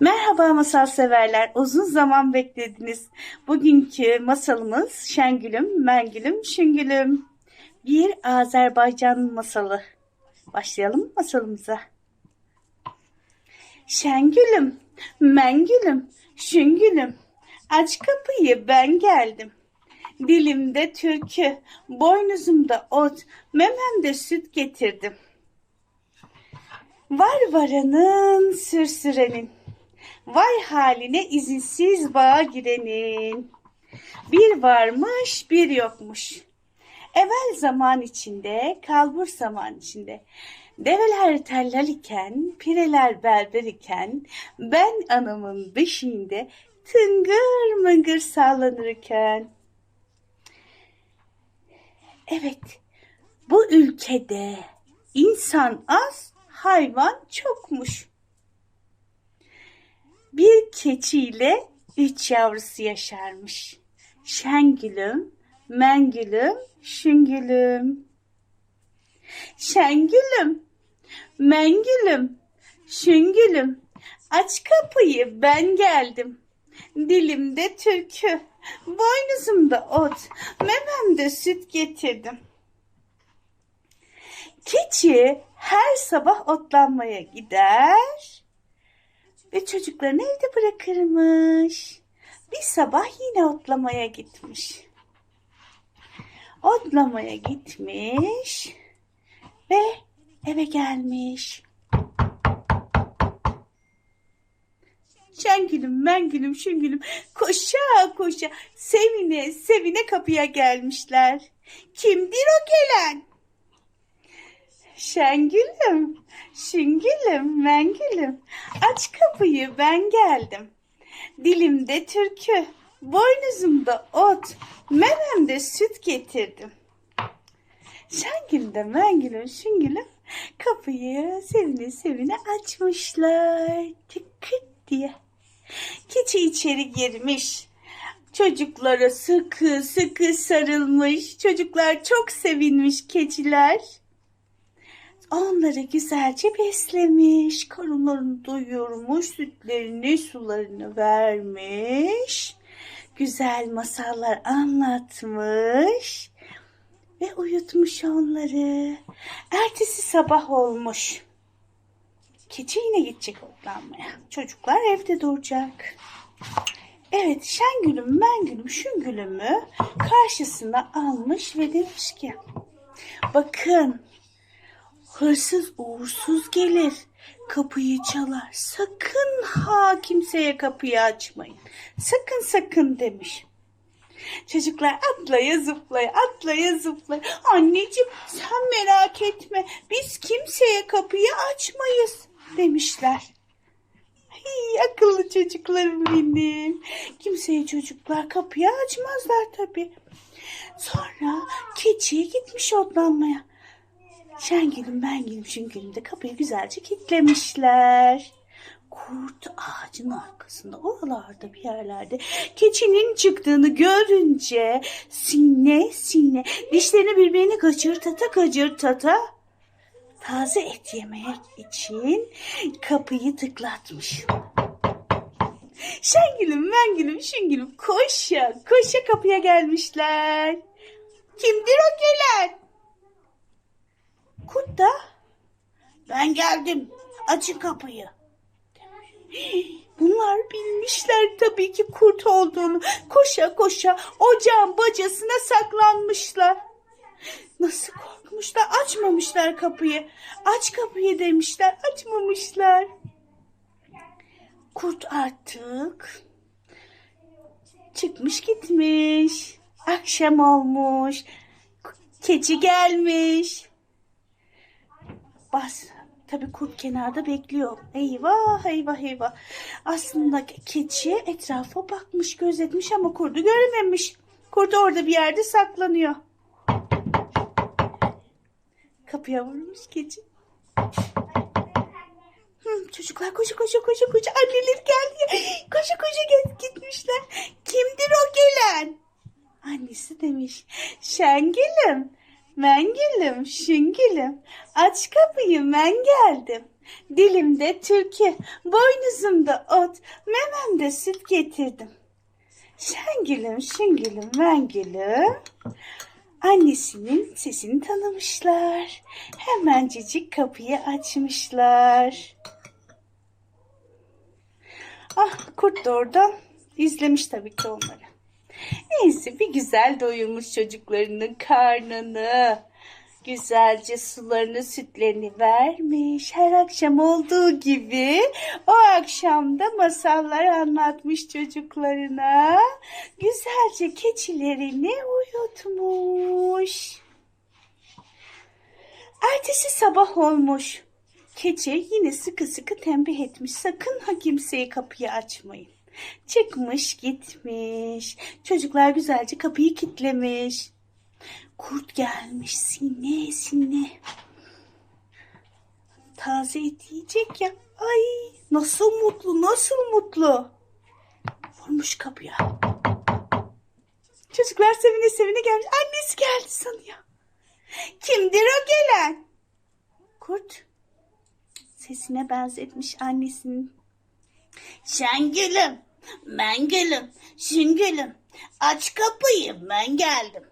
Merhaba masal severler. Uzun zaman beklediniz. Bugünkü masalımız Şengülüm, Mengülüm, Şüngülüm. Bir Azerbaycan masalı. Başlayalım mı masalımıza. Şengülüm, Mengülüm, Şüngülüm. Aç kapıyı ben geldim. Dilimde türkü, boynuzumda ot, mememde süt getirdim. Var varanın sürsürenin. Vay haline izinsiz bağa girenin. Bir varmış bir yokmuş. Evvel zaman içinde, kalbur zaman içinde. Develer tellal iken, pireler berber iken, ben anamın beşiğinde tıngır mıngır sallanırken. Evet, bu ülkede insan az, hayvan çokmuş. Bir keçiyle üç yavrusu yaşarmış. Şengülüm, Mengülüm, Şüngülüm. Şengülüm, Mengülüm, Şüngülüm. Aç kapıyı ben geldim. Dilimde türkü, boynuzumda ot, mememde süt getirdim. Keçi her sabah otlanmaya gider ve çocuklarını evde bırakırmış. Bir sabah yine otlamaya gitmiş. Otlamaya gitmiş ve eve gelmiş. Şengülüm, mengülüm, şüngülüm koşa koşa sevine sevine kapıya gelmişler. Kimdir o gelen? Şengülüm, şüngülüm, mengülüm. Aç kapıyı ben geldim. Dilimde türkü, boynuzumda ot, mememde süt getirdim. Şengülüm de mengülüm, şüngülüm kapıyı sevine sevine açmışlar. Tıkıt diye. Keçi içeri girmiş. Çocuklara sıkı sıkı sarılmış. Çocuklar çok sevinmiş keçiler. Onları güzelce beslemiş, karınlarını doyurmuş, sütlerini, sularını vermiş, güzel masallar anlatmış ve uyutmuş onları. Ertesi sabah olmuş. Keçi yine gidecek otlanmaya. Çocuklar evde duracak. Evet, Şengül'üm, Mengül'üm, Şüngül'ümü karşısına almış ve demiş ki, bakın Hırsız uğursuz gelir. Kapıyı çalar. Sakın ha kimseye kapıyı açmayın. Sakın sakın demiş. Çocuklar atlaya zıplaya atlaya zıplaya. Anneciğim sen merak etme. Biz kimseye kapıyı açmayız demişler. Ay, akıllı çocuklarım benim. Kimseye çocuklar kapıyı açmazlar tabii. Sonra keçiye gitmiş otlanmaya. Şengül'üm Bengül'üm Şüngül'üm de kapıyı güzelce kilitlemişler. Kurt ağacın arkasında oralarda bir yerlerde keçinin çıktığını görünce sinne sinne dişlerini birbirine kaçırtata kaçırtata taze et yemek için kapıyı tıklatmış. Şengül'üm Mengül'üm Şüngül'üm koşa koşa kapıya gelmişler. Kimdir o gelen? Kurt da ben geldim açın kapıyı. Bunlar bilmişler tabii ki kurt olduğunu. Koşa koşa ocağın bacasına saklanmışlar. Nasıl korkmuşlar açmamışlar kapıyı. Aç kapıyı demişler açmamışlar. Kurt artık çıkmış gitmiş. Akşam olmuş. Keçi gelmiş. Bas. Tabii kurt kenarda bekliyor. Eyvah eyvah eyvah. Aslında keçi etrafa bakmış gözetmiş ama kurdu görememiş. Kurt orada bir yerde saklanıyor. Kapıya vurmuş keçi. Çocuklar koşu koşu koşu koşu. Anneleri geldi. Koşu koşu git- gitmişler. Kimdir o gelen? Annesi demiş. Şengül'üm. Mengül'üm, şüngülüm. Aç kapıyı ben geldim. Dilimde türkü, boynuzumda ot, mememde süt getirdim. Şengülüm, şüngülüm, mengülüm. Annesinin sesini tanımışlar. Hemencecik kapıyı açmışlar. Ah kurt da oradan izlemiş tabii ki onları. Neyse bir güzel doyurmuş çocuklarının karnını. Güzelce sularını sütlerini vermiş. Her akşam olduğu gibi o akşam da masallar anlatmış çocuklarına. Güzelce keçilerini uyutmuş. Ertesi sabah olmuş. Keçi yine sıkı sıkı tembih etmiş. Sakın ha kimseye kapıyı açmayın. Çıkmış gitmiş. Çocuklar güzelce kapıyı kitlemiş. Kurt gelmiş sine sine. Taze et yiyecek ya. Ay nasıl mutlu nasıl mutlu. Vurmuş kapıya. Çocuklar sevine sevine gelmiş. Annesi geldi sanıyor. Kimdir o gelen? Kurt sesine benzetmiş annesinin. Şengülüm, mengülüm, şüngülüm. Aç kapıyı ben geldim.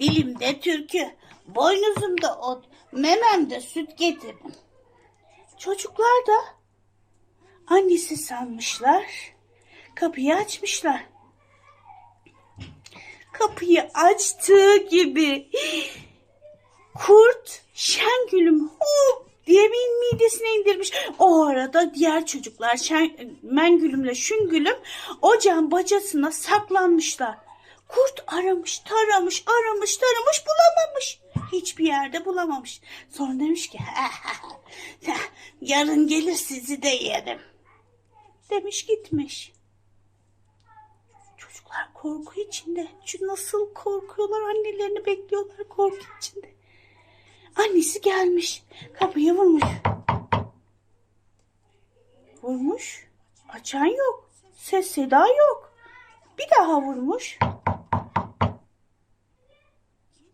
Dilimde türkü, boynuzumda ot, mememde süt getirdim. Çocuklar da annesi sanmışlar. Kapıyı açmışlar. Kapıyı açtığı gibi kurt Şengül'üm hop diye bir midesine indirmiş. O arada diğer çocuklar Şen, Mengül'ümle Şüngül'üm ocağın bacasına saklanmışlar. Kurt aramış, taramış, aramış, taramış, bulamamış. Hiçbir yerde bulamamış. Sonra demiş ki, yarın gelir sizi de yerim. Demiş gitmiş. Çocuklar korku içinde. Şu nasıl korkuyorlar annelerini bekliyorlar korku içinde. Annesi gelmiş. Kapıyı vurmuş. Vurmuş. Açan yok. Ses seda yok. Bir daha vurmuş.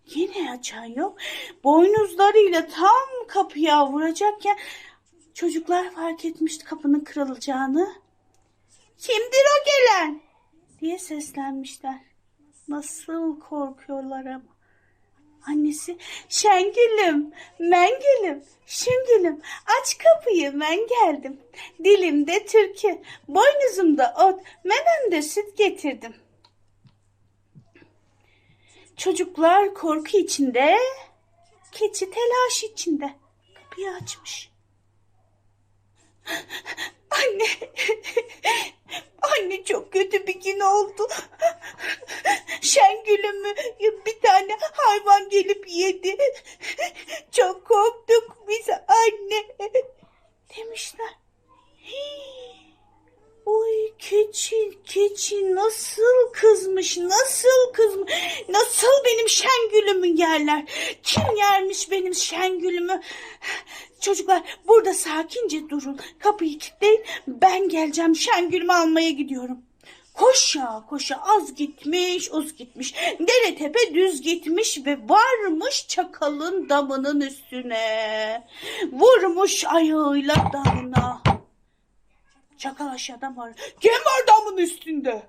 Yine açan yok. Boynuzlarıyla tam kapıya vuracakken çocuklar fark etmişti kapının kırılacağını. Kimdir o gelen? diye seslenmişler. Nasıl korkuyorlar ama. Annesi Şengül'üm, Mengül'üm, Şüngül'üm aç kapıyı ben geldim. Dilimde türkü, boynuzumda ot, mememde süt getirdim. Çocuklar korku içinde, keçi telaş içinde. Kapıyı açmış. Anne, anne çok kötü bir gün oldu. Şengül'ümü bir tane hayvan gelip yedi. Çok korktuk biz anne. Demişler. Hii. Oy keçi, keçi nasıl kızmış, nasıl kızmış, nasıl benim şengülümü yerler? Kim yermiş benim şengülümü? Çocuklar burada sakince durun, kapıyı kilitleyin, ben geleceğim şengülümü almaya gidiyorum. Koşa koşa az gitmiş uz gitmiş dere tepe düz gitmiş ve varmış çakalın damının üstüne vurmuş ayağıyla damına. Çakal aşağıdan var. Kim var damın üstünde?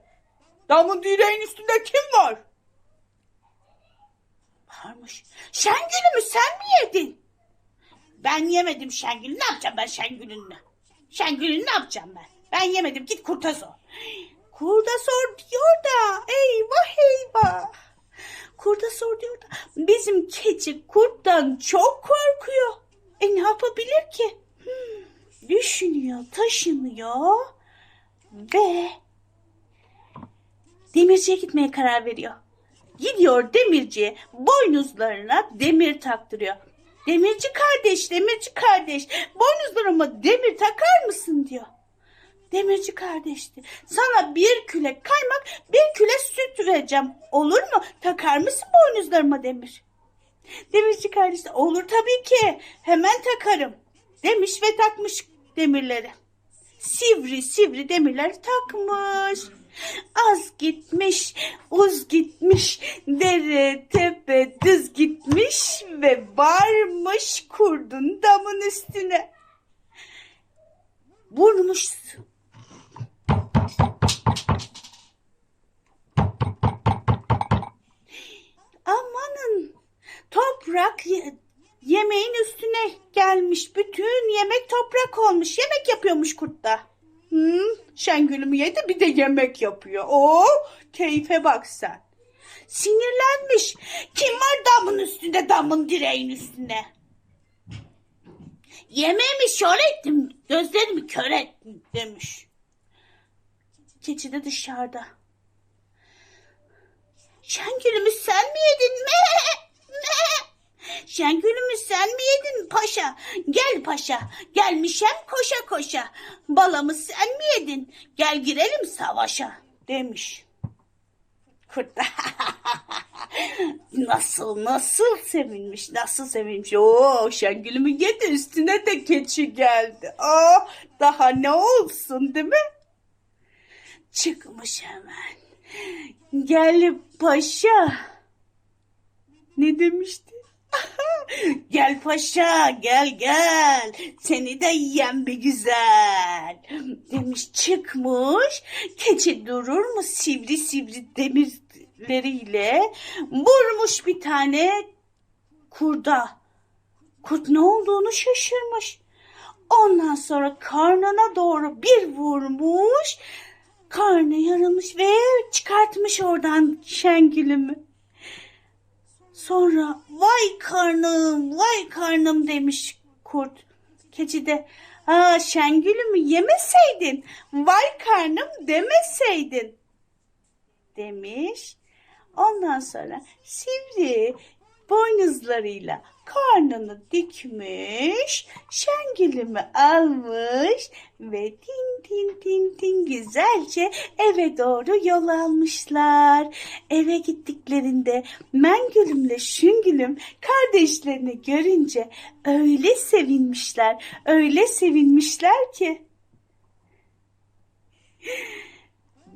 Damın direğin üstünde kim var? Varmış. Şengül'ü sen mi yedin? Ben yemedim Şengül'ü. Ne yapacağım ben Şengül'ünle? Şengül'ü ne yapacağım ben? Ben yemedim. Git kurta sor. Kurda sor diyor da. Eyvah eyvah. Kurda sor diyor da. Bizim keçi kurttan çok korkuyor. E ne yapabilir ki? Hmm, düşünüyor, taşınıyor ve demirciye gitmeye karar veriyor. Gidiyor demirciye boynuzlarına demir taktırıyor. Demirci kardeş, demirci kardeş boynuzlarıma demir takar mısın diyor. Demirci kardeşti. Sana bir küle kaymak, bir küle süt vereceğim. Olur mu? Takar mısın boynuzlarıma demir? Demirci kardeş de olur tabii ki. Hemen takarım. Demiş ve takmış demirleri. Sivri sivri demirleri takmış. Az gitmiş, uz gitmiş, dere, tepe, düz gitmiş ve varmış kurdun damın üstüne. vurmuş. Amanın toprak ye- yemeğin üstüne gelmiş. Bütün yemek toprak olmuş. Yemek yapıyormuş kurtta. Hmm, Şengül'ümü yedi bir de yemek yapıyor. Oo, keyfe bak sen. Sinirlenmiş. Kim var damın üstünde, damın direğin üstüne? Yemeğimi şöyle ettim, gözlerimi kör ettim demiş. Keçi de dışarıda. Şengül'ümü sen mi yedin? Me, me. Şengül'ümü sen mi yedin paşa? Gel paşa, gelmişem koşa koşa. Balamı sen mi yedin? Gel girelim savaşa demiş. Kurt nasıl nasıl sevinmiş nasıl sevinmiş. Oo Şengül'ümü yedi üstüne de keçi geldi. Aa daha ne olsun değil mi? Çıkmış hemen. Gel paşa. Ne demişti? gel paşa gel gel. Seni de yiyen bir güzel. Demiş çıkmış. Keçi durur mu sivri sivri demirleriyle? Vurmuş bir tane kurda. Kurt ne olduğunu şaşırmış. Ondan sonra karnına doğru bir vurmuş. Karnı yarılmış ve çıkartmış oradan şengülümü Sonra vay karnım, vay karnım demiş kurt. Keçi de ha şengülümü yemeseydin, vay karnım demeseydin demiş. Ondan sonra sivri boynuzlarıyla karnını dikmiş, şengülümü almış ve tin tin tin tin güzelce eve doğru yol almışlar. Eve gittiklerinde Mengülümle Şüngülüm kardeşlerini görünce öyle sevinmişler, öyle sevinmişler ki.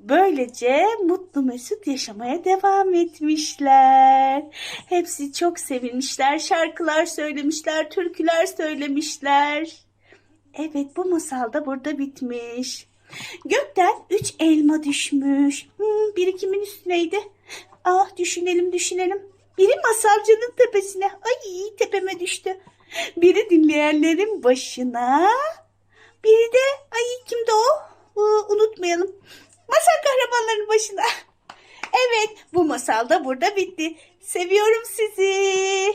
Böylece mutlu mesut yaşamaya devam etmişler. Hepsi çok sevinmişler. Şarkılar söylemişler, türküler söylemişler. Evet bu masal da burada bitmiş. Gökten üç elma düşmüş. Hmm, biri kimin üstüneydi? Ah düşünelim düşünelim. Biri masalcının tepesine. Ay tepeme düştü. Biri dinleyenlerin başına. Biri de ay kimdi o? Aa, unutmayalım. Masal kahramanların başına. Evet bu masal da burada bitti. Seviyorum sizi.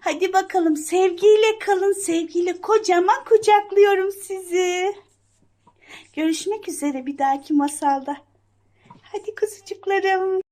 Hadi bakalım sevgiyle kalın sevgiyle kocaman kucaklıyorum sizi. Görüşmek üzere bir dahaki masalda. Hadi kuzucuklarım.